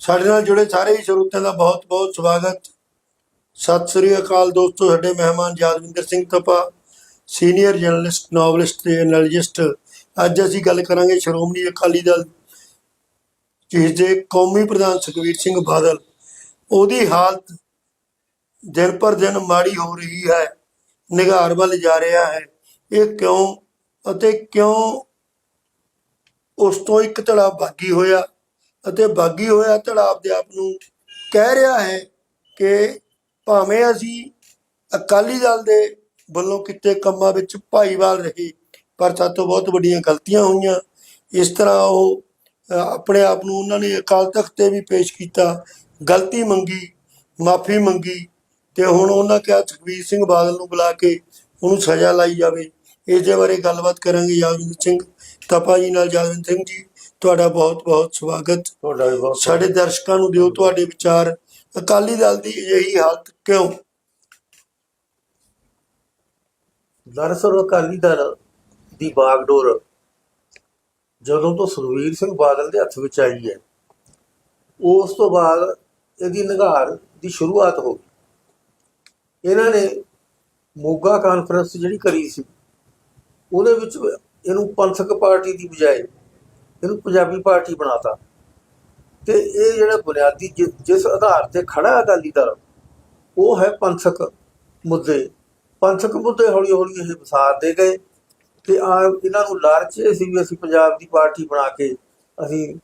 ਸਾਡੇ ਨਾਲ ਜੁੜੇ ਸਾਰੇ ਹੀ ਸਰੋਤਿਆਂ ਦਾ ਬਹੁਤ ਬਹੁਤ ਸਵਾਗਤ। ਸਤਿ ਸ੍ਰੀ ਅਕਾਲ ਦੋਸਤੋ, ਸਾਡੇ ਮਹਿਮਾਨ Yadavinder Singh Tapa senior journalist, novelist ਤੇ ਐਨਾਲਿਸਟ। ਅੱਜ ਅਸੀਂ ਗੱਲ ਕਰਾਂਗੇ ਸ਼੍ਰੋਮਣੀ ਅਕਾਲੀ ਦਲ ਜਿਸ ਦੇ ਕੌਮੀ ਪ੍ਰਧਾਨ ਸੁਖਬੀਰ ਸਿੰਘ ਬਾਦਲ। ਉਹਦੀ ਹਾਲਤ ਦਿਨ ਪਰ ਦਿਨ ਮਾੜੀ ਹੋ ਰਹੀ ਹੈ ਨਿਗਾਰ ਵੱਲ ਜਾ ਰਿਹਾ ਹੈ। ਇਹ ਕਿਉਂ ਅਤੇ ਕਿਉਂ ਉਸ ਤੋਂ ਇੱਕ ਧੜਾ ਬਾਗੀ ਹੋਇਆ? ਅਤੇ ਬਾਗੀ ਹੋਇਆ ਧੜਾ ਆਪਦੇ ਆਪ ਨੂੰ ਕਹਿ ਰਿਹਾ ਹੈ ਕਿ ਭਾਵੇਂ ਅਸੀਂ ਅਕਾਲੀ ਦਲ ਦੇ ਵੱਲੋਂ ਕਿਤੇ ਕੰਮਾਂ ਵਿੱਚ ਭਾਈਵਾਲ ਰਹੇ, ਪਰ ਸਾਤੋਂ ਬਹੁਤ ਵੱਡੀਆਂ ਗਲਤੀਆਂ ਹੋਈਆਂ। ਇਸ ਤਰ੍ਹਾਂ ਉਹ ਆਪਣੇ ਆਪ ਨੂੰ ਉਹਨਾਂ ਨੇ ਅਕਾਲ ਤਖਤ ਤੇ ਵੀ ਪੇਸ਼ ਕੀਤਾ, ਗਲਤੀ ਮੰਗੀ, ਮਾਫੀ ਮੰਗੀ ਤੇ ਹੁਣ ਉਹਨਾਂ ਕਿਹਾ ਸੁਖਬੀਰ ਸਿੰਘ ਬਾਦਲ ਨੂੰ ਬੁਲਾ ਕੇ ਉਹਨੂੰ ਸਜ਼ਾ ਲਾਈ ਜਾਵੇ। ਇਸ ਦੇ ਬਾਰੇ ਗੱਲਬਾਤ ਕਰਾਂਗੇ ਯਾਦਵਿੰਦਰ ਸਿੰਘ ਤਪਾ ਜੀ ਨਾਲ ਯਾਦਵਿੰਦਰ ਸਿੰਘ ਜੀ ਤੁਹਾਡਾ ਬਹੁਤ ਬਹੁਤ ਸਵਾਗਤ। ਤੁਹਾਡਾ ਵੀ ਬਹੁਤ ਸਾਡੇ ਦਰਸ਼ਕਾਂ ਨੂੰ ਦਿਓ ਤੁਹਾਡੇ ਵਿਚਾਰ। ਅਕਾਲੀ ਦਲ ਦੀ ਅਜਿਹੀ ਹਾਲਤ ਕਿਉਂ? ਦਰਅਸਲ ਅਕਾਲੀ ਦਲ ਦੀ ਬਾਗਡੋਰ ਜਦੋਂ ਤੋਂ ਸੁਖਵੀਰ ਸਿੰਘ ਬਾਦਲ ਦੇ ਹੱਥ ਵਿੱਚ ਆਈ ਹੈ ਉਸ ਤੋਂ ਬਾਅਦ ਇਹਦੀ ਨਿਗਾਰ ਦੀ ਸ਼ੁਰੂਆਤ ਹੋ ਗਈ। ਇਹਨਾਂ ਨੇ ਮੋਗਾ ਕਾਨਫਰੰਸ ਜਿਹੜੀ ਕਰੀ ਸੀ ਉਹਦੇ ਵਿੱਚ ਇਹਨੂੰ ਪੰਥਕ ਪਾਰਟੀ ਦੀ ਬਜਾਏ ਇਹਨੂੰ ਪੰਜਾਬੀ ਪਾਰਟੀ ਬਣਾਤਾ। ਤੇ ਇਹ ਜਿਹੜਾ ਬੁਨਿਆਦੀ ਜਿ- ਜਿਸ ਆਧਾਰ ਤੇ ਖੜਾ ਅਕਾਲੀ ਦਲ, ਉਹ ਹੈ ਪੰਥਕ ਮੁੱਦੇ। ਪੰਥਕ ਮੁੱਦੇ ਹੌਲੀ ਹੌਲੀ ਇਹ ਵਿਸਾਰਦੇ ਗਏ ਤੇ ਆ ਇਹਨਾਂ ਨੂੰ ਲਾਲਚ ਇਹ ਸੀ ਵੀ ਅਸੀਂ ਪੰਜਾਬ ਦੀ ਪਾਰਟੀ ਬਣਾ ਕੇ ਅਸੀਂ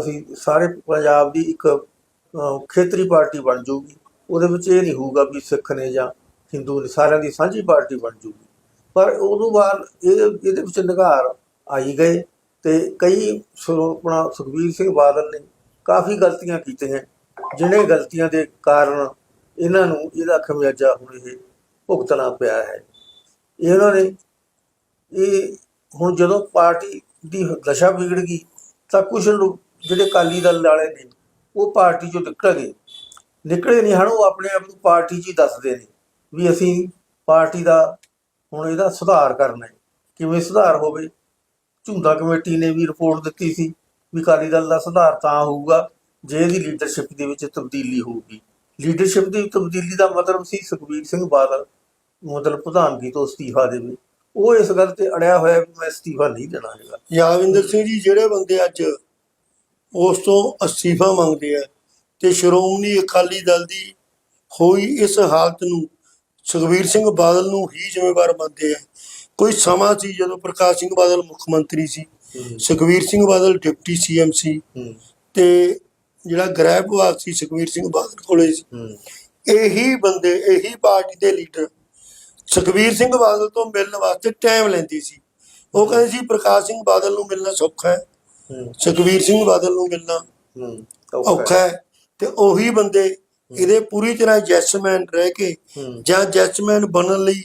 ਅਸੀਂ ਸਾਰੇ ਪੰਜਾਬ ਦੀ ਇੱਕ ਖੇਤਰੀ ਪਾਰਟੀ ਬਣ ਜਾਊਗੀ ਉਹਦੇ ਵਿੱਚ ਇਹ ਨਹੀਂ ਹੋਊਗਾ ਵੀ ਸਿੱਖ ਨੇ ਜਾਂ ਹਿੰਦੂ ਨੇ, ਸਾਰਿਆਂ ਦੀ ਸਾਂਝੀ ਪਾਰਟੀ ਬਣ ਜਾਊਗੀ ਪਰ ਉਦੋਂ ਬਾਅਦ ਇਹ ਇਹਦੇ ਵਿੱਚ ਨਿਗਾਰ ਆਈ ਗਏ। ਤੇ ਕਈ ਸਰੋਪਣਾ ਸੁਖਬੀਰ ਸਿੰਘ ਬਾਦਲ ਨੇ ਕਾਫੀ ਗਲਤੀਆਂ ਕੀਤੀਆਂ, ਜਿਹਨੇ ਗਲਤੀਆਂ ਦੇ ਕਾਰਨ ਇਹਨਾਂ ਨੂੰ ਇਹਦਾ ਖਮਿਆਜਾ ਹੁਣ ਇਹ ਭੁਗਤਣਾ ਪਿਆ ਹੈ। ਇਹਨਾਂ ਨੇ, ਇਹ ਹੁਣ ਜਦੋਂ ਪਾਰਟੀ ਦੀ ਦਸ਼ਾ ਵਿਗੜ ਗਈ, ਤਾਂ ਕੁਝ ਲੋਕ ਜਿਹੜੇ ਅਕਾਲੀ ਦਲ ਵਾਲੇ ਨੇ, ਉਹ ਪਾਰਟੀ ਚੋਂ ਨਿਕਲ ਗਏ ਨਿਕਲੇ ਨਹੀਂ ਹਨ, ਉਹ ਆਪਣੇ ਆਪ ਨੂੰ ਪਾਰਟੀ 'ਚ ਹੀ ਦੱਸਦੇ ਨੇ ਵੀ ਅਸੀਂ ਪਾਰਟੀ ਦਾ ਹੁਣ ਇਹਦਾ ਸੁਧਾਰ ਕਰਨਾ ਹੈ। ਕਿਵੇਂ ਸੁਧਾਰ ਹੋਵੇ ਝੁੰਦਾ ਕਮੇਟੀ ਨੇ ਵੀ ਰਿਪੋਰਟ ਦਿੱਤੀ ਸੀ ਵੀ ਅਕਾਲੀ ਦਲ ਦਾ ਸੁਧਾਰ ਤਾਂ ਹੋਊਗਾ, ਜੇ ਇਹਦੀ ਲੀਡਰਸ਼ਿਪ ਦੇ ਵਿੱਚ ਤਬਦੀਲੀ ਹੋਊਗੀ। ਲੀਡਰਸ਼ਿਪ ਦੀ ਤਬਦੀਲੀ ਦਾ ਮਤਲਬ ਸੀ ਸੁਖਬੀਰ ਸਿੰਘ ਬਾਦਲ ਮਤਲਬ ਪ੍ਰਧਾਨਗੀ ਤੋਂ ਅਸਤੀਫਾ ਦੇਵੇ। ਉਹ ਇਸ ਗੱਲ ਤੇ ਅੜਿਆ ਹੋਇਆ ਵੀ ਮੈਂ ਅਸਤੀਫਾ ਨਹੀਂ ਦੇਣਾ ਹੈਗਾ। ਯਾਦਵਿੰਦਰ ਸਿੰਘ ਜੀ, ਜਿਹੜੇ ਬੰਦੇ ਅੱਜ ਉਸ ਤੋਂ ਅਸਤੀਫਾ ਮੰਗਦੇ ਆ ਤੇ ਸ਼੍ਰੋਮਣੀ ਅਕਾਲੀ ਦਲ ਦੀ ਹੋਈ ਇਸ ਹਾਲਤ ਨੂੰ ਸੁਖਬੀਰ ਸਿੰਘ ਬਾਦਲ ਨੂੰ ਹੀ ਜ਼ਿੰਮੇਵਾਰ ਮੰਨਦੇ ਆ ਕੋਈ ਸਮਾਂ ਸੀ ਜਦੋਂ ਪ੍ਰਕਾਸ਼ ਸਿੰਘ ਬਾਦਲ ਮੁੱਖ ਮੰਤਰੀ ਸੀ ਸੁਖਬੀਰ ਸਿੰਘ ਬਾਦਲ ਡਿਪਟੀ ਸੀਐਮ ਸੀ ਤੇ ਜਿਹੜਾ ਗ੍ਰਹਿ ਵਿਭਾਗ ਸੀ ਸੁਖਬੀਰ ਸਿੰਘ ਬਾਦਲ ਕੋਲੇ ਸੀ। ਇਹੀ ਬੰਦੇ ਇਹੀ ਪਾਰਟੀ ਦੇ ਲੀਡਰ ਸੁਖਬੀਰ ਸਿੰਘ ਬਾਦਲ ਤੋਂ ਮਿਲਣ ਵਾਸਤੇ ਟਾਈਮ ਲੈਂਦੀ ਸੀ। ਉਹ ਕਹਿੰਦੇ ਸੀ ਪ੍ਰਕਾਸ਼ ਸਿੰਘ ਬਾਦਲ ਨੂੰ ਮਿਲਣਾ ਸੌਖਾ ਹੈ। ਸੁਖਬੀਰ ਸਿੰਘ ਬਾਦਲ ਨੂੰ ਮਿਲਣਾ ਔਖਾ ਹੈ। ਤੇ ਉਹੀ ਬੰਦੇ ਇਹਦੇ ਪੂਰੀ ਤਰ੍ਹਾਂ ਜੈਸਮੈਨ ਰਹਿ ਕੇ ਜਾਂ ਜੈਸਮੈਨ ਬਣਨ ਲਈ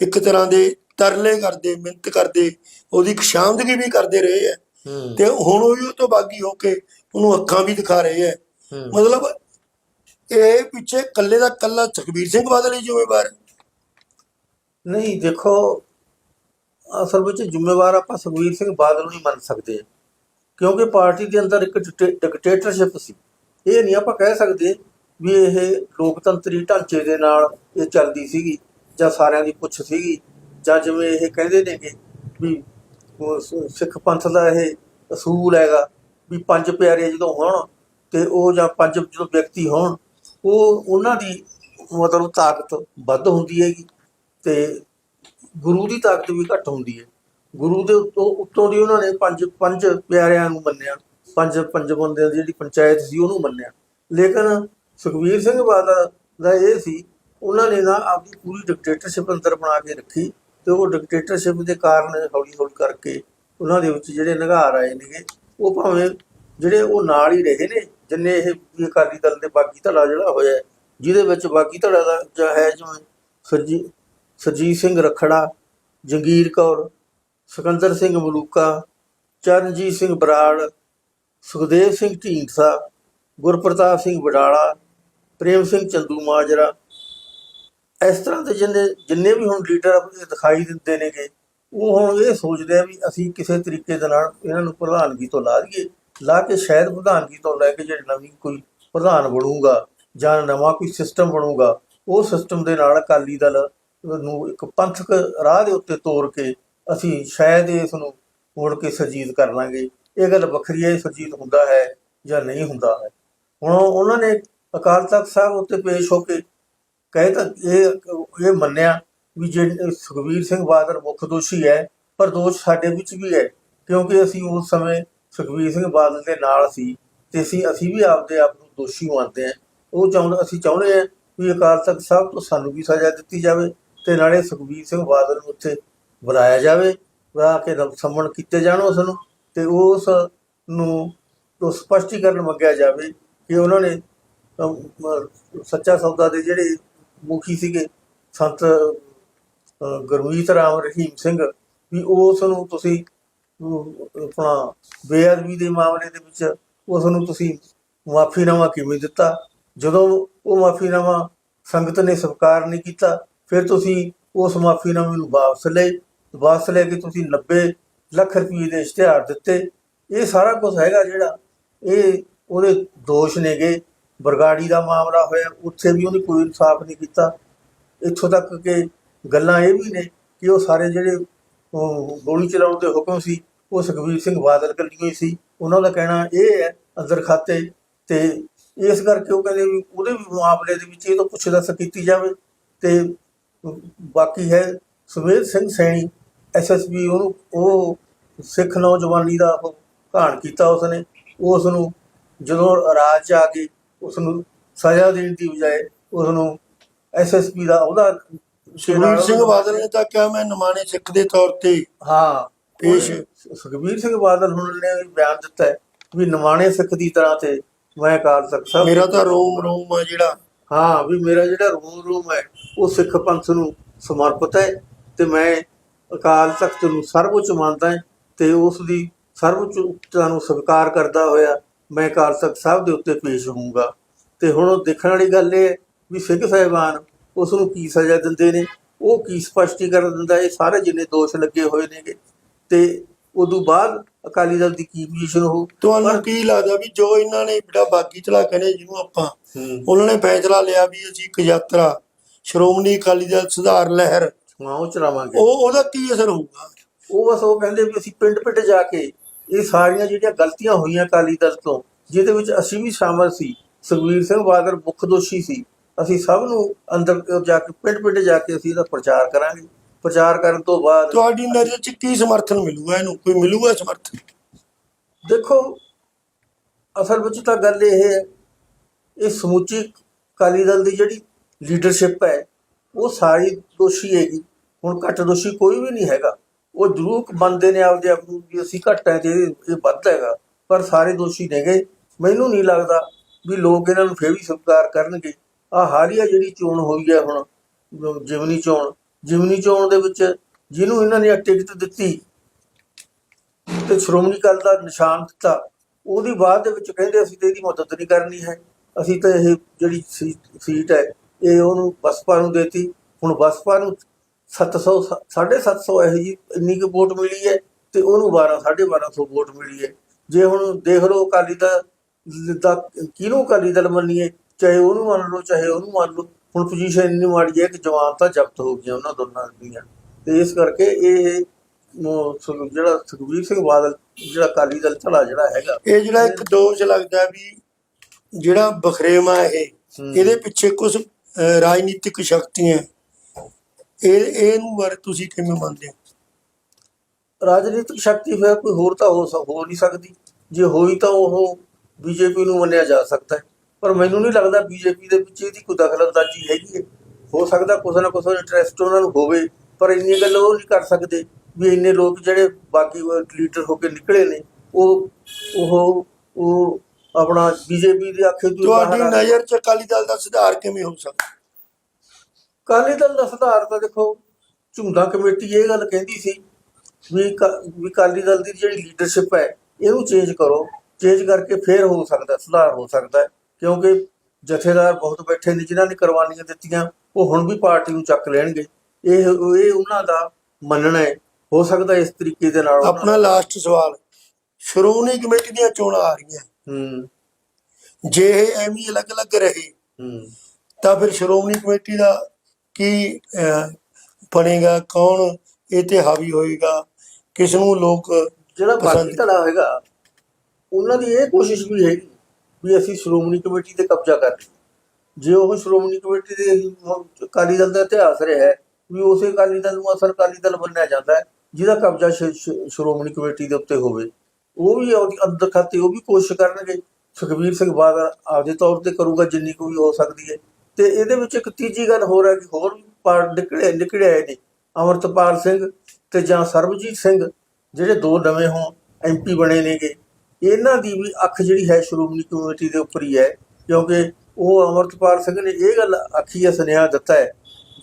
ਇੱਕ ਤਰ੍ਹਾਂ ਦੇ ਤਰਲੇ ਕਰਦੇ ਮਿਹਨਤ ਕਰਦੇ ਉਹਦੀ ਖਸ਼ਾਮਦਗੀ ਵੀ ਕਰਦੇ ਰਹੇ ਹੂੰ। ਤੇ ਹੁਣ ਉਹ ਉਹ ਤੋਂ ਬਾਗੀ ਹੋ ਕੇ ਉਹਨੂੰ ਅੱਖਾਂ ਵੀ ਦਿਖਾ ਰਹੇ ਹੂੰ। ਮਤਲਬ ਇਹ ਪਿੱਛੇ ਕੱਲੇ ਦਾ ਕੱਲਾ ਸੁਖਬੀਰ ਸਿੰਘ ਬਾਦਲ ਹੀ ਜ਼ਿੰਮੇਵਾਰ ਨਹੀਂ ਦੇਖੋ ਅਸਲ ਵਿੱਚ ਜ਼ਿੰਮੇਵਾਰ ਆਪਾਂ ਸੁਖਬੀਰ ਸਿੰਘ ਬਾਦਲ ਨੂੰ ਹੀ ਮੰਨ ਸਕਦੇ ਹਾਂ। ਕਿਉਂਕਿ ਪਾਰਟੀ ਦੇ ਅੰਦਰ ਇੱਕ ਡਿਕਟੇਟਰਸ਼ਿਪ ਸੀ। ਇਹ ਨਹੀਂ ਆਪਾਂ ਕਹਿ ਸਕਦੇ ਵੀ ਇਹ ਲੋਕਤੰਤਰੀ ਢਾਂਚੇ ਦੇ ਨਾਲ ਇਹ ਚੱਲਦੀ ਸੀਗੀ ਜਾਂ ਸਾਰਿਆਂ ਦੀ ਪੁੱਛ ਸੀਗੀ। ਜਾਂ ਜਿਵੇਂ ਇਹ ਕਹਿੰਦੇ ਨੇ ਕਿ ਵੀ ਉਹ ਸਿੱਖ ਪੰਥ ਦਾ ਇਹ ਅਸੂਲ ਹੈਗਾ ਵੀ ਪੰਜ ਪਿਆਰੇ ਜਦੋਂ ਹੋਣ ਤੇ ਉਹ ਜਾਂ ਪੰਜ ਜਦੋਂ ਵਿਅਕਤੀ ਹੋਣ, ਉਹ ਉਹਨਾਂ ਦੀ ਮਤਲਬ ਤਾਕਤ ਵੱਧ ਹੁੰਦੀ ਹੈਗੀ ਤੇ ਗੁਰੂ ਦੀ ਤਾਕਤ ਵੀ ਘੱਟ ਹੁੰਦੀ ਹੈ। ਗੁਰੂ ਦੇ ਉੱਤੋਂ ਉੱਤੋਂ ਦੀ ਉਹਨਾਂ ਨੇ ਪੰਜ ਪੰਜ ਪਿਆਰਿਆਂ ਨੂੰ ਮੰਨਿਆ, ਪੰਜ ਪੰਜ ਬੰਦਿਆਂ ਦੀ ਜਿਹੜੀ ਪੰਚਾਇਤ ਸੀ ਉਹਨੂੰ ਮੰਨਿਆ। ਲੇਕਿਨ ਸੁਖਬੀਰ ਸਿੰਘ ਬਾਦਲ ਦਾ ਇਹ ਸੀ, ਉਹਨਾਂ ਨੇ ਨਾ ਆਪਦੀ ਪੂਰੀ ਡਿਕਟੇਟਰਸ਼ਿਪ ਅੰਦਰ ਬਣਾ ਕੇ ਰੱਖੀ ਤੇ ਉਹ ਡਿਕਟੇਟਰਸ਼ਿਪ ਦੇ ਕਾਰਨ ਹੌਲੀ ਹੌਲੀ ਕਰਕੇ ਉਹਨਾਂ ਦੇ ਵਿੱਚ ਜਿਹੜੇ ਨਿਗਾਰ ਆਏ ਨੇਗੇ, ਉਹ ਭਾਵੇਂ ਜਿਹੜੇ ਉਹ ਨਾਲ ਹੀ ਰਹੇ ਨੇ, ਜਿੰਨੇ ਇਹ ਅਕਾਲੀ ਦਲ ਦੇ ਬਾਗੀ ਧੜਾ ਜਿਹੜਾ ਹੋਇਆ ਜਿਹਦੇ ਵਿੱਚ ਬਾਗੀ ਧੜਾ ਦਾ ਜਾਂ ਹੈ ਜਿਵੇਂ ਸਰਜੀ, ਸਰਜੀਤ ਸਿੰਘ ਰਖੜਾ, ਜੰਗੀਰ ਕੌਰ, ਸਿਕੰਦਰ ਸਿੰਘ ਮਲੂਕਾ, ਚਰਨਜੀਤ ਸਿੰਘ ਬਰਾੜ, ਸੁਖਦੇਵ ਸਿੰਘ ਢੀਂਡਸਾ, ਗੁਰਪ੍ਰਤਾਪ ਸਿੰਘ ਬਡਾਲਾ ਪ੍ਰੇਮ ਸਿੰਘ ਚੰਦੂ ਮਾਜਰਾ ਇਸ ਤਰ੍ਹਾਂ ਦੇ ਜਿੰਨੇ ਜਿੰਨੇ ਵੀ ਹੁਣ ਲੀਡਰ ਆਪਣੇ ਦਿਖਾਈ ਦਿੰਦੇ ਨੇਗੇ, ਉਹ ਹੁਣ ਇਹ ਸੋਚਦੇ ਆ ਵੀ ਅਸੀਂ ਕਿਸੇ ਤਰੀਕੇ ਦੇ ਨਾਲ ਇਹਨਾਂ ਨੂੰ ਪ੍ਰਧਾਨਗੀ ਤੋਂ ਲਾ ਦਈਏ, ਲਾ ਕੇ ਸ਼ਾਇਦ ਪ੍ਰਧਾਨਗੀ ਤੋਂ ਲੈ ਕੇ ਜਿਹੜੇ ਨਵੀਂ ਕੋਈ ਪ੍ਰਧਾਨ ਬਣੂਗਾ ਜਾਂ ਨਵਾਂ ਕੋਈ ਸਿਸਟਮ ਬਣੂਗਾ, ਉਹ ਸਿਸਟਮ ਦੇ ਨਾਲ ਅਕਾਲੀ ਦਲ ਨੂੰ ਇੱਕ ਪੰਥਕ ਰਾਹ ਦੇ ਉੱਤੇ ਤੋਰ ਕੇ ਅਸੀਂ ਸ਼ਾਇਦ ਇਸ ਨੂੰ ਮੁੜ ਕੇ ਸਰਜੀਤ ਕਰ ਲਾਂਗੇ। ਇਹ ਗੱਲ ਵੱਖਰੀ ਹੈ ਸਰਜੀਤ ਹੁੰਦਾ ਹੈ ਜਾਂ ਨਹੀਂ ਹੁੰਦਾ ਹੈ। ਹੁਣ ਉਹਨਾਂ ਨੇ ਅਕਾਲ ਤਖਤ ਸਾਹਿਬ ਉੱਤੇ ਪੇਸ਼ ਹੋ ਕੇ ਕਹੇ ਤਾਂ ਇਹ ਇਹ ਮੰਨਿਆ ਵੀ ਜੇ ਸੁਖਬੀਰ ਸਿੰਘ ਬਾਦਲ ਮੁੱਖ ਦੋਸ਼ੀ ਹੈ, ਪਰ ਦੋਸ਼ ਸਾਡੇ ਵਿੱਚ ਵੀ ਹੈ, ਕਿਉਂਕਿ ਅਸੀਂ ਉਸ ਸਮੇਂ ਸੁਖਬੀਰ ਸਿੰਘ ਬਾਦਲ ਦੇ ਨਾਲ ਸੀ ਤੇ ਅਸੀਂ ਅਸੀਂ ਵੀ ਆਪਦੇ ਆਪ ਨੂੰ ਦੋਸ਼ੀ ਮੰਨਦੇ ਹਾਂ। ਉਹ ਚਾਹੁੰਦੇ, ਅਸੀਂ ਚਾਹੁੰਦੇ ਹਾਂ ਵੀ ਅਕਾਲ ਤਖਤ ਸਾਹਿਬ ਤੋਂ ਸਾਨੂੰ ਵੀ ਸਜ਼ਾ ਦਿੱਤੀ ਜਾਵੇ ਤੇ ਨਾਲੇ ਸੁਖਬੀਰ ਸਿੰਘ ਬਾਦਲ ਨੂੰ ਉੱਥੇ ਬੁਲਾਇਆ ਜਾਵੇ, ਬੁਲਾ ਕੇ ਸੰਮਣ ਕੀਤੇ ਜਾਣ ਉਸ ਨੂੰ ਤੇ ਉਸ ਨੂੰ ਉਹ ਸਪਸ਼ਟੀਕਰਨ ਮੰਗਿਆ ਜਾਵੇ ਕਿ ਉਹਨਾਂ ਨੇ ਸੱਚਾ ਸੌਦਾ ਦੇ ਜਿਹੜੇ ਮੁਖੀ ਸੀਗੇ, ਸੰਤ ਗੁਰਮੀਤ ਰਾਮ ਰਹੀਮ ਸਿੰਘ, ਵੀ ਉਸ ਨੂੰ ਤੁਸੀਂ ਆਪਣਾ ਬੇਅਦਬੀ ਦੇ ਮਾਮਲੇ ਦੇ ਵਿੱਚ ਉਸ ਨੂੰ ਤੁਸੀਂ ਮਾਫੀਨਾਮਾ ਕਿਵੇਂ ਦਿੱਤਾ? ਜਦੋਂ ਉਹ ਮਾਫੀਨਾਮਾ ਸੰਗਤ ਨੇ ਸਵੀਕਾਰ ਨਹੀਂ ਕੀਤਾ, ਫਿਰ ਤੁਸੀਂ ਉਸ ਮਾਫੀਨਾਮੇ ਨੂੰ ਵਾਪਸ ਲਏ। ਵਾਪਸ ਲੈ ਕੇ ਤੁਸੀਂ 90 ਲੱਖ ਰੁਪਏ ਦੇ ਇਸ਼ਤਿਹਾਰ ਦਿੱਤੇ। ਇਹ ਸਾਰਾ ਕੁਝ ਹੈਗਾ ਜਿਹੜਾ ਇਹ ਉਹਦੇ ਦੋਸ਼ ਨੇਗੇ। ਬਰਗਾੜੀ ਦਾ ਮਾਮਲਾ ਹੋਇਆ, ਉੱਥੇ ਵੀ ਉਹਨੇ ਕੋਈ ਇਨਸਾਫ ਨਹੀਂ ਕੀਤਾ। ਇੱਥੋਂ ਤੱਕ ਕਿ ਗੱਲਾਂ ਇਹ ਵੀ ਨੇ ਕਿ ਉਹ ਸਾਰੇ ਜਿਹੜੇ ਗੋਲੀ ਚਲਾਉਣ ਦੇ ਹੁਕਮ ਸੀ, ਉਹ ਸੁਖਬੀਰ ਸਿੰਘ ਬਾਦਲ ਕੱਲੀਓ ਹੀ ਸੀ। ਉਹਨਾਂ ਦਾ ਕਹਿਣਾ ਇਹ ਹੈ, ਅੰਦਰ ਖਾਤੇ, ਤੇ ਇਸ ਕਰਕੇ ਉਹ ਕਹਿੰਦੇ ਵੀ ਉਹਦੇ ਵੀ ਮਾਮਲੇ ਦੇ ਵਿੱਚ ਇਹ ਤੋਂ ਪੁੱਛ ਦੱਸ ਕੀਤੀ ਜਾਵੇ। ਤੇ ਬਾਕੀ ਹੈ, ਸੁਮੇਧ ਸਿੰਘ ਸੈਣੀ ਐਸਐਸਬੀ ਉਹਨੂੰ, ਉਹ ਸਿੱਖ ਨੌਜਵਾਨੀ ਦਾ ਉਹ ਘਾਣ ਕੀਤਾ ਉਸਨੇ। ਉਸ ਨੂੰ ਜਦੋਂ ਰਾਜ 'ਚ ਆ ਕੇ ਉਸ ਨੂੰ ਸਜ਼ਾ ਦੇਣ ਦੀ ਬਜਾਏ ਉਸ ਨੂੰ ਐਸਐਸਪੀ ਦਾ ਉਹਦਾ ਸੁਖਬੀਰ ਸਿੰਘ ਬਾਦਲ ਨੇ ਤਾਂ ਕਿਹਾ ਮੈਂ ਨਿਮਾਣੇ ਸਿੱਖ ਦੇ ਤੌਰ ਤੇ ਹਾਂ ਪੇਸ਼- ਸੁਖਬੀਰ ਸਿੰਘ ਬਾਦਲ ਹੁਣ ਨੇ ਬਿਆਨ ਦਿੱਤਾ ਹੈ ਵੀ ਨਿਮਾਣੇ ਸਿੱਖ ਦੀ ਤਰ੍ਹਾਂ ਤੇ ਮੈਂ ਤਖਤ ਸਾਹਿਬ ਮੇਰਾ ਤਾਂ ਰੋਮ ਰੋਮ ਆ ਜਿਹੜਾ। ਹਾਂ ਵੀ ਮੇਰਾ ਜਿਹੜਾ ਰੂਮ ਰੂਮ ਹੈ ਉਹ ਸਿੱਖ ਪੰਥ ਨੂੰ ਸਮਰਪਿਤ ਹੈ ਤੇ ਮੈਂ ਅਕਾਲ ਤਖਤ ਨੂੰ ਸਰਵਉੱਚ ਮੰਨਦਾ ਹਾਂ ਤੇ ਉਸ ਦੀ ਸਰਵਉੱਚਤਾ ਨੂੰ ਸਵੀਕਾਰ ਕਰਦਾ ਹੋਇਆ ਮੈਂ ਅਕਾਲ ਤਖਤ ਸਾਹਿਬ ਦੇ ਉੱਤੇ ਪੇਸ਼ ਹੋਊਂਗਾ। ਤੇ ਹੁਣ ਉਹ ਦੇਖਣ ਵਾਲੀ ਗੱਲ ਇਹ ਵੀ ਸਿੰਘ ਸਾਹਿਬਾਨ ਉਸ ਨੂੰ ਕੀ ਸਜ਼ਾ ਦਿੰਦੇ ਨੇ ਉਹ ਕੀ ਸਪਸ਼ਟੀਕਰਨ ਦਿੰਦਾ ਇਹ ਸਾਰੇ ਜਿੰਨੇ ਦੋਸ਼ ਲੱਗੇ ਹੋਏ ਨੇਗੇ। ਤੇ ਉਦੋਂ ਬਾਅਦ ਅਕਾਲੀ ਦਲ ਦੀ ਕੀ ਪੋਜੀਸ਼ਨ ਹੋ ਤੁਹਾਨੂੰ ਕੀ ਲੱਗਦਾ ਵੀ ਜੋ ਇਹਨਾਂ ਨੇ ਬੜਾ ਬਾਗੀ ਚਲਾ ਕਹਿੰਦੇ ਜਿਹਨੂੰ ਆਪਾਂ ਉਹਨਾਂ ਨੇ ਫੈਸਲਾ ਲਿਆ ਵੀ ਅਸੀਂ ਇੱਕ ਯਾਤਰਾ ਸ਼੍ਰੋਮਣੀ ਅਕਾਲੀ ਦਲ ਸੁਧਾਰ ਲਹਿਰ ਉਹ ਚਲਾਵਾਂਗੇ। ਉਹ ਉਹਦਾ ਕੀ ਅਸਰ ਹੋਊਗਾ? ਉਹ ਬਸ ਉਹ ਕਹਿੰਦੇ ਵੀ ਅਸੀਂ ਪਿੰਡ ਪਿੰਡ ਜਾ ਕੇ ਇਹ ਸਾਰੀਆਂ ਜਿਹੜੀਆਂ ਗਲਤੀਆਂ ਹੋਈਆਂ ਅਕਾਲੀ ਦਲ ਤੋਂ ਜਿਹਦੇ ਵਿੱਚ ਅਸੀਂ ਵੀ ਸ਼ਾਮਲ ਸੀ ਸੁਖਬੀਰ ਸਿੰਘ ਬਾਦਲ ਮੁੱਖ ਦੋਸ਼ੀ ਸੀ ਅਸੀਂ ਸਭ ਨੂੰ ਅੰਦਰ ਜਾ ਕੇ ਪਿੰਡ ਪਿੰਡ ਜਾ ਕੇ ਅਸੀਂ ਇਹਦਾ ਪ੍ਰਚਾਰ ਕਰਾਂਗੇ। ਪ੍ਰਚਾਰ ਕਰਨ ਤੋਂ ਬਾਅਦ ਤੁਹਾਡੀ ਨਜ਼ਰ 'ਚ ਕੀ ਸਮਰਥਨ ਮਿਲੂਗਾ ਇਹਨੂੰ? ਕੋਈ ਮਿਲੂਗਾ ਸਮਰਥਨ? ਦੇਖੋ ਅਸਲ ਵਿੱਚ ਤਾਂ ਗੱਲ ਇਹ ਹੈ ਇਹ ਸਮੁੱਚੀ ਅਕਾਲੀ ਦਲ ਦੀ ਜਿਹੜੀ ਲੀਡਰਸ਼ਿਪ ਹੈ ਉਹ ਸਾਰੀ ਦੋਸ਼ੀ ਹੈਗੀ। ਹੁਣ ਘੱਟ ਦੋਸ਼ੀ ਕੋਈ ਵੀ ਨਹੀਂ ਹੈਗਾ। ਉਹ ਜ਼ਰੂਰ ਮੰਨਦੇ ਨੇ ਆਪਦੇ ਆਪ ਨੂੰ ਵੀ ਅਸੀਂ ਘੱਟ ਹੈ ਤੇ ਇਹ ਇਹ ਵੱਧ ਹੈਗਾ, ਪਰ ਸਾਰੇ ਦੋਸ਼ੀ ਨੇਗੇ। ਮੈਨੂੰ ਨਹੀਂ ਲੱਗਦਾ ਵੀ ਲੋਕ ਇਹਨਾਂ ਨੂੰ ਫੇਰ ਵੀ ਸਵੀਕਾਰ ਕਰਨਗੇ। ਆ ਹਾਲੀਆ ਜਿਹੜੀ ਚੋਣ ਹੋਈ ਹੈ ਹੁਣ ਜਿਮਨੀ ਚੋਣ ਜਿਮਨੀ ਚੋਣ ਦੇ ਵਿੱਚ ਜਿਹਨੂੰ ਇਹਨਾਂ ਨੇ ਟਿਕਟ ਦਿੱਤੀ ਤੇ ਸ਼੍ਰੋਮਣੀ ਅਕਾਲੀ ਦਾ ਨਿਸ਼ਾਨ ਦਿੱਤਾ, ਉਹਦੀ ਬਾਅਦ ਦੇ ਵਿੱਚ ਕਹਿੰਦੇ ਅਸੀਂ ਤੇ ਇਹਦੀ ਮਦਦ ਨਹੀਂ ਕਰਨੀ ਹੈ। ਅਸੀਂ ਤਾਂ ਇਹ ਜਿਹੜੀ ਸੀ- ਸੀਟ ਹੈ, ਇਹ ਉਹਨੂੰ ਬਸਪਾ ਨੂੰ ਦੇਤੀ। ਹੁਣ ਬਸਪਾ ਨੂੰ 700 750 ਇਹੋ ਜੀ ਇੰਨੀ ਕੁ ਵੋਟ ਮਿਲੀ ਹੈ ਤੇ ਉਹਨੂੰ 12 1250 ਵੋਟ ਮਿਲੀ ਹੈ। ਜੇ ਹੁਣ ਦੇਖ ਲਓ ਅਕਾਲੀ ਦਾ ਦਾ ਕਿਹਨੂੰ ਅਕਾਲੀ ਦਲ ਮੰਨੀਏ ਚਾਹੇ ਉਹਨੂੰ ਮੰਨ ਲਓ ਚਾਹੇ ਉਹਨੂੰ ਮੰਨ ਲਓ ਹੁਣ ਪੋਜੀਸ਼ਨ ਇੰਨੀ ਮਾੜੀ ਹੈ ਕਿ ਜਵਾਨ ਤਾਂ ਜ਼ਬਤ ਹੋ ਗਈਆਂ ਉਹਨਾਂ ਦੋਨਾਂ ਦੀਆਂ। ਤੇ ਇਸ ਕਰਕੇ ਇਹ ਜਿਹੜਾ ਸੁਖਬੀਰ ਸਿੰਘ ਬਾਦਲ ਜਿਹੜਾ ਅਕਾਲੀ ਦਲ ਚਲਾ ਜਿਹੜਾ ਹੈਗਾ। ਇਹ ਜਿਹੜਾ ਇੱਕ ਦੋਸ਼ ਲੱਗਦਾ ਵੀ ਜਿਹੜਾ ਬਖਰੇਵਾ ਇਹ। ਇਹਦੇ ਪਿੱਛੇ ਕੁਝ ਰਾਜਨੀਤਿਕ ਸ਼ਕਤੀਆਂ ਇਹ ਇਹਨੂੰ ਬਾਰੇ ਤੁਸੀਂ ਕਿਵੇਂ ਮੰਨਦੇ ਹੋ? ਰਾਜਨੀਤਿਕ ਸ਼ਕਤੀ ਫਿਰ ਕੋਈ ਹੋਰ ਤਾਂ ਹੋ ਹੋ ਨਹੀਂ ਸਕਦੀ। ਜੇ ਹੋਈ ਤਾਂ ਉਹ ਬੀਜੇਪੀ ਨੂੰ ਮੰਨਿਆ ਜਾ ਸਕਦਾ ਹੈ। ਪਰ ਮੈਨੂੰ ਨਹੀਂ ਲੱਗਦਾ ਬੀਜੇਪੀ ਦੇ ਵਿੱਚ ਇਹਦੀ ਕੋਈ ਦਖਲਅੰਦਾਜ਼ੀ ਹੈਗੀ ਹੈ। ਹੋ ਸਕਦਾ ਕੁਛ ਨਾ ਕੁਛ ਇੰਟਰਸਟ ਉਹਨਾਂ ਨੂੰ ਹੋਵੇ ਪਰ ਇੰਨੀ ਗੱਲ ਉਹ ਨਹੀਂ ਕਰ ਸਕਦੇ ਵੀ ਇੰਨੇ ਲੋਕ ਜਿਹੜੇ ਬਾਕੀ ਲੀਡਰ ਹੋ ਕੇ ਨਿਕਲੇ ਨੇ ਉਹ ਉਹ ਉਹ ਆਪਣਾ ਬੀਜੇਪੀ ਦੇ ਆਖੇ ਤੋਂ ਤੁਹਾਡੀ ਨਜ਼ਰ 'ਚ ਅਕਾਲੀ ਦਲ ਦਾ ਸੁਧਾਰ ਕਿਵੇਂ ਹੋ ਸਕਦਾ? ਅਕਾਲੀ ਦਲ ਦਾ ਸੁਧਾਰ ਤਾਂ ਦੇਖੋ ਝੁੰਦਾ ਕਮੇਟੀ ਇਹ ਗੱਲ ਕਹਿੰਦੀ ਸੀ ਵੀ ਕ- ਵੀ ਅਕਾਲੀ ਦਲ ਦੀ ਜਿਹੜੀ ਲੀਡਰਸ਼ਿਪ ਹੈ ਇਹਨੂੰ ਚੇਂਜ ਕਰੋ। ਚੇਂਜ ਕਰਕੇ ਫੇਰ ਹੋ ਸਕਦਾ ਸੁਧਾਰ ਹੋ ਸਕਦਾ। ਕਿਉਂਕਿ ਜਥੇਦਾਰ ਬਹੁਤ ਬੈਠੇ ਨੇ ਜਿਨ੍ਹਾਂ ਨੇ ਕੁਰਬਾਨੀਆਂ ਦਿੱਤੀਆਂ ਉਹ ਹੁਣ ਵੀ ਪਾਰਟੀ ਨੂੰ ਚੱਕ ਲੈਣਗੇ। ਇਹ ਇਹ ਉਹਨਾਂ ਦਾ ਮੰਨਣਾ ਹੈ। ਹੋ ਸਕਦਾ ਇਸ ਤਰੀਕੇ ਦੇ ਨਾਲ ਆਪਣਾ ਲਾਸਟ ਸਵਾਲ। ਸ਼੍ਰੋਮਣੀ ਕਮੇਟੀ ਦੀਆਂ ਚੋਣਾਂ ਆ ਰਹੀਆਂ। ਹੂੰ। ਜੇ ਇਹ ਐਵੇਂ ਅਲੱਗ-ਅਲੱਗ ਰਹੇ ਹੂੰ। ਤਾਂ ਫਿਰ ਸ਼੍ਰੋਮਣੀ ਕਮੇਟੀ ਦਾ ਕੀ ਬਣੇਗਾ ਕੌਣ ਇਹ ਤੇ ਹਾਵੀ ਹੋਏਗਾ ਕਿਸ ਨੂੰ ਲੋਕ ਜਿਹੜਾ ਬਾਕੀ ਧੜਾ ਹੋਏਗਾ ਉਹਨਾਂ ਦੀ ਇਹ ਕੋਸ਼ਿਸ਼ ਵੀ ਹੈਗੀ ਵੀ ਅਸੀਂ ਸ਼੍ਰੋਮਣੀ ਕਮੇਟੀ ਤੇ ਕਬਜ਼ਾ ਕਰ ਲਈਏ। ਜੇ ਉਹ ਸ਼੍ਰੋਮਣੀ ਕਮੇਟੀ ਦੇ ਹੀ ਅਕਾਲੀ ਦਲ ਦਾ ਇਤਿਹਾਸ ਰਿਹਾ ਹੈ ਵੀ ਉਸੇ ਅਕਾਲੀ ਦਲ ਨੂੰ ਅਸਲ ਅਕਾਲੀ ਦਲ ਮੰਨਿਆ ਜਾਂਦਾ ਹੈ ਜਿਹਦਾ ਕਬਜ਼ਾ ਸ਼੍ਰੋਮਣੀ ਕਮੇਟੀ ਦੇ ਉੱਤੇ ਹੋਵੇ ਉਹ ਵੀ ਅੰਦਰ ਖਾਤੇ ਉਹ ਵੀ ਕੋਸ਼ਿਸ਼ ਕਰਨਗੇ। ਸੁਖਬੀਰ ਸਿੰਘ ਬਾਦਲ ਆਪਦੇ ਤੌਰ ਤੇ ਕਰੂਗਾ ਜਿੰਨੀ ਕੁ ਵੀ ਹੋ ਸਕਦੀ ਹੈ। ਤੇ ਇਹਦੇ ਵਿੱਚ ਇੱਕ ਤੀਜੀ ਗੱਲ ਹੋਰ ਹੈ ਕਿ ਹੋਰ ਵੀ ਪਾਰਟ ਨਿਕਲੇ ਨਿਕਲੇ ਆਏ ਨੇ। ਅਮਰਤਪਾਲ ਸਿੰਘ ਤੇ ਜਾਂ ਸਰਬਜੀਤ ਸਿੰਘ, ਜਿਹੜੇ ਦੋ ਨਵੇਂ ਹੋਂ ਐਮਪੀ ਬਣੇ ਨੇਗੇ। ਇਹਨਾਂ ਦੀ ਵੀ ਅੱਖ ਜਿਹੜੀ ਹੈ ਸ਼੍ਰੋਮਣੀ ਕਮੇਟੀ ਦੇ ਉੱਪਰ ਹੀ ਹੈ, ਕਿਉਂਕਿ ਉਹ ਅਮਰਤਪਾਲ ਸਿੰਘ ਨੇ ਇਹ ਗੱਲ ਆਖੀ ਹੈ ਸੁਨੇਹਾ ਦਿੱਤਾ ਹੈ,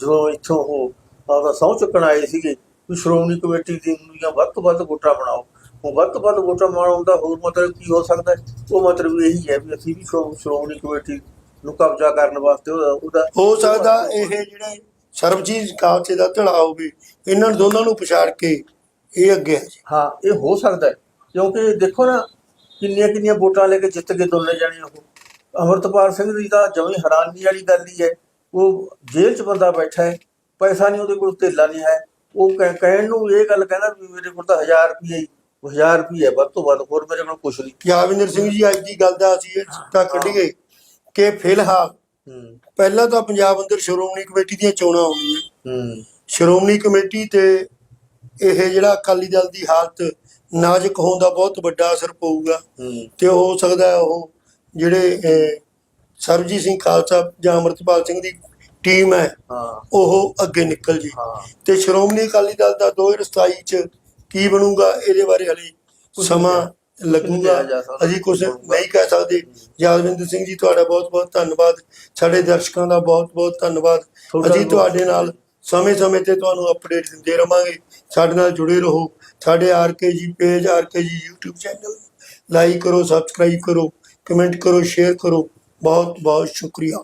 ਜਦੋਂ ਇੱਥੋਂ ਉਹ ਆਪਦਾ ਸਹੁੰ ਚੁੱਕਣ ਆਏ ਸੀਗੇ ਵੀ ਸ਼੍ਰੋਮਣੀ ਕਮੇਟੀ ਦੀ ਦੀਆਂ ਵੱਧ ਤੋਂ ਵੱਧ ਵੋਟਾਂ ਬਣਾਓ। ਉਹ ਵੱਧ ਤੋਂ ਵੱਧ ਵੋਟਾਂ ਬਣਾਉਣ ਦਾ ਹੋਰ ਮਤਲਬ ਕੀ ਹੋ ਸਕਦਾ ਉਹ ਮਤਲਬ ਇਹੀ ਹੈ ਵੀ ਅਸੀਂ ਵੀ ਸ਼੍ਰੋ- ਸ਼੍ਰੋਮਣੀ ਕਮੇਟੀ ਨੂੰ ਕਬਜ਼ਾ ਕਰਨ ਵਾਸਤੇ ਉਹਦਾ ਉਹਦਾ ਹੋ ਸਕਦਾ ਇਹ ਜਿਹੜੇ ਸਰਬਜੀਤ ਕਾਲਚੇ ਦਾ ਧੜਾ ਹੋਵੇ ਇਹਨਾਂ ਨੂੰ ਦੋਨਾਂ ਨੂੰ ਪਛਾੜ ਕੇ ਇਹ ਅੱਗੇ ਹੈ ਜੀ। ਹਾਂ ਇਹ ਹੋ ਸਕਦਾ ਹੈ। ਕਿਉਂਕਿ ਦੇਖੋ ਨਾ ਕਿੰਨੀਆਂ ਕਿੰਨੀਆਂ ਵੋਟਾਂ ਲੈ ਕੇ ਜਿੱਤ ਕੇ ਦੋਨੇ ਜਾਣੇ ਉਹ। ਅਮਰਤਪਾਲ ਸਿੰਘ ਦੀ ਤਾਂ ਜਮੀ ਹੈਰਾਨੀ ਵਾਲੀ ਗੱਲ ਹੀ ਹੈ। ਉਹ ਜੇਲ੍ਹ 'ਚ ਬੰਦਾ ਬੈਠਾ ਹੈ ਪੈਸਾ ਨਹੀਂ ਉਹਦੇ ਕੋਲ ਧੇਲਾ ਨਹੀਂ ਹੈ। ਉਹ ਕਹਿ- ਕਹਿਣ ਨੂੰ ਇਹ ਗੱਲ ਕਹਿੰਦਾ ਵੀ ਮੇਰੇ ਕੋਲ ਤਾਂ 1000 ਰੁਪਏ ਹੀ 1000 ਰੁਪਏ ਵੱਧ ਤੋਂ ਵੱਧ ਹੋਰ ਮੇਰੇ ਕੋਲ ਕੁਝ ਨਹੀਂ। ਯਾਵਿੰਦਰ ਸਿੰਘ ਜੀ ਅੱਜ ਦੀ ਗੱਲ ਦਾ ਅਸੀਂ ਇਹ ਸਿੱਟਾ ਕੱਢੀਏ। ਕਿ ਫਿਲਹਾਲ ਪਹਿਲਾਂ ਤਾਂ ਪੰਜਾਬ ਅੰਦਰ ਸ਼੍ਰੋਮਣੀ ਕਮੇਟੀ ਦੀਆਂ ਚੋਣਾਂ ਹੋਣਗੀਆਂ ਹੂੰ। ਸ਼੍ਰੋਮਣੀ ਕਮੇਟੀ ਤੇ ਇਹ ਜਿਹੜਾ ਅਕਾਲੀ ਦਲ ਦੀ ਹਾਲਤ ਨਾਜ਼ੁਕ ਹੋਣ ਦਾ ਬਹੁਤ ਵੱਡਾ ਅਸਰ ਪਊਗਾ। ਤੇ ਹੋ ਸਕਦਾ ਉਹ ਜਿਹੜੇ ਸਰਬਜੀਤ ਸਿੰਘ ਖਾਲਸਾ ਜਾਂ ਅਮਰਤਪਾਲ ਸਿੰਘ ਦੀ ਟੀਮ ਹੈ ਉਹ ਅੱਗੇ ਨਿਕਲ ਜੀ। ਤੇ ਸ਼੍ਰੋਮਣੀ ਅਕਾਲੀ ਦਲ ਦਾ 2027 ਚ ਕੀ ਬਣੂਗਾ ਇਹਦੇ ਬਾਰੇ ਹਲੇ ਸਮਾਂ ਲੱਗੂਗਾ। ਜਾ। ਅਸੀਂ ਕੁਝ ਨਹੀਂ ਕਹਿ ਸਕਦੇ। ਯਾਦਵਿੰਦਰ ਸਿੰਘ ਜੀ ਤੁਹਾਡਾ ਬਹੁਤ ਬਹੁਤ ਧੰਨਵਾਦ। ਸਾਡੇ ਦਰਸ਼ਕਾਂ ਦਾ ਬਹੁਤ ਬਹੁਤ ਧੰਨਵਾਦ। ਅਸੀਂ ਤੁਹਾਡੇ ਨਾਲ ਸਮੇਂ-ਸਮੇਂ ਤੇ ਤੁਹਾਨੂੰ ਅਪਡੇਟ ਦਿੰਦੇ ਰਵਾਂਗੇ। ਸਾਡੇ ਨਾਲ ਜੁੜੇ ਰਹੋ। ਸਾਡੇ RKG page RKG YouTube channel like ਕਰੋ ਸਬਸਕ੍ਰਾਈਬ ਕਰੋ ਕਮੈਂਟ ਕਰੋ ਸ਼ੇਅਰ ਕਰੋ। ਬਹੁਤ ਬਹੁਤ ਸ਼ੁਕਰੀਆ।